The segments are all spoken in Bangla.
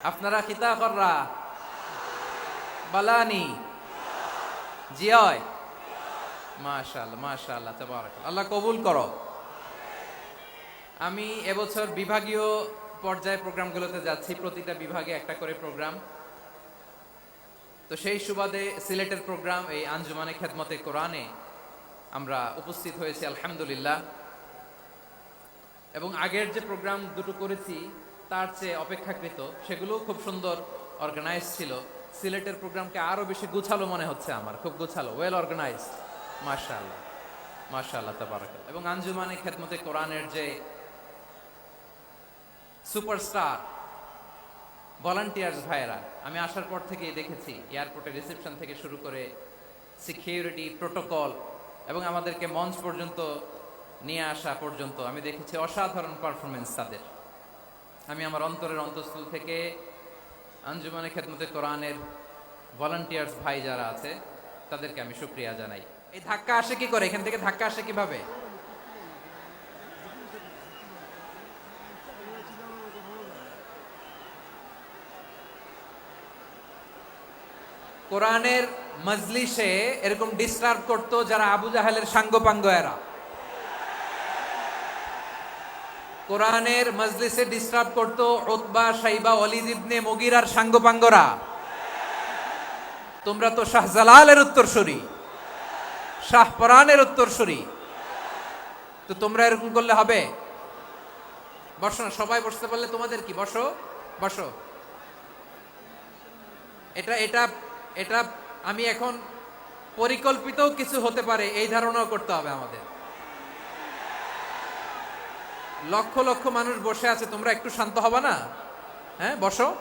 আপনারা কিতা কররা। বালানি। জিয়য়। মাশাআল্লাহ তাবারাক আল্লাহ কবুল করো। আমি এবছর বিভাগীয় পর্যায়ে প্রোগ্রামগুলোতে যাচ্ছি, প্রতিটা বিভাগে একটা করে প্রোগ্রাম। তো সেই সুবাদে সিলেটের প্রোগ্রাম, এই আঞ্জুমানে খেদমতে কোরআনে আমরা উপস্থিত হয়েছি, আলহামদুলিল্লাহ। এবং আগের যে প্রোগ্রাম দুটো করেছি তার চেয়ে অপেক্ষাকৃত সেগুলো খুব সুন্দর অর্গানাইজ ছিল। সিলেটের প্রোগ্রামকে আরও বেশি গুছালো মনে হচ্ছে আমার, খুব গুছালো ওয়েল অর্গানাইজ মাশাআল্লাহ মাশাআল্লাহ তাবারাক এবং আঞ্জুমানে খেদমতে কোরআনের যে সুপারস্টার ভলান্টিয়ার্স ভাইয়েরা, আমি আসার পর থেকেই দেখেছি এয়ারপোর্টে রিসেপশন থেকে শুরু করে সিকিউরিটি প্রোটোকল এবং আমাদেরকে মঞ্চ পর্যন্ত নিয়ে আসা পর্যন্ত আমি দেখেছি অসাধারণ পারফরমেন্স তাদের। আমি আমার অন্তরের অন্তঃস্থল থেকে আঞ্জুমানে খেদমতে কোরআনের ভলান্টিয়ার্স ভাই যারা আছে, তাদেরকে আমি শুক্রিয়া জানাই। এই ধাক্কা আসে কি করে? এখান থেকে ধাক্কা আসে কীভাবে? কোরআনের মজলিসে এরকম ডিস্টার্ব করতো যারা আবু জাহেলের সাঙ্গপাঙ্গ এরা। কোরআনের মজলিসে ডিস্টার্ব করতো উতবা সাইবা অলিদ ইবনে সাঙ্গপাঙ্গরা। তোমরা তো শাহজালালের উত্তরসূরি শাহপরানের উত্তরসূরি। তো তোমরা এরকম করলে হবে? বসো না, সবাই বসতে পারলে তোমাদের কি? বসো বসো। এটা এটা এটা আমি এখন পরিকল্পিতও কিছু হতে পারে, এই ধারণাও করতে হবে আমাদের। লক্ষ লক্ষ মানুষ বসে আছে, তোমরা একটু শান্ত হবে না? হ্যাঁ বসো।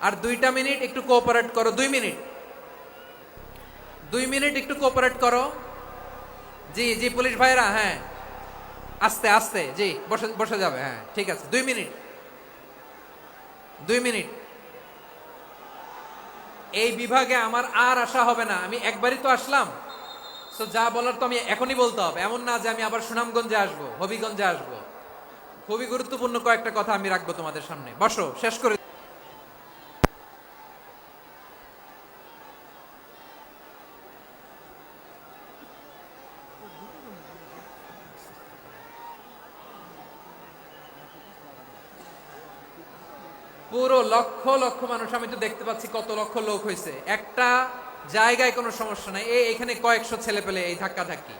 আর দুইটা মিনিট একটু কোঅপারেট করো, দুই মিনিট। দুই মিনিট একটু কোঅপারেট করো। জি জি, পুলিশ ভাইরা হ্যাঁ। আস্তে আস্তে, জি, বসে বসে যাবে হ্যাঁ ঠিক আছে। দুই মিনিট। দুই মিনিট। এই বিভাগে আমার আর আসা হবে না। আমি একবারই তো আসলাম। তো যা বলার তো আমি এখনই বলতে হবে। এমন না যে আমি আবার সুনামগঞ্জে আসব, হবিগঞ্জে আসব। খুবই গুরুত্বপূর্ণ কয়েকটা কথা আমি রাখব তোমাদের সামনে। বসো, শেষ করে পুরো লক্ষ লক্ষ মানুষ, আমি তো দেখতে পাচ্ছি কত লক্ষ লোক হয়েছে একটা জায়গায় কোনো সমস্যা নাই। এই এখানে কয়েকশো ছেলে পেলে এই ধাক্কা ধাক্কি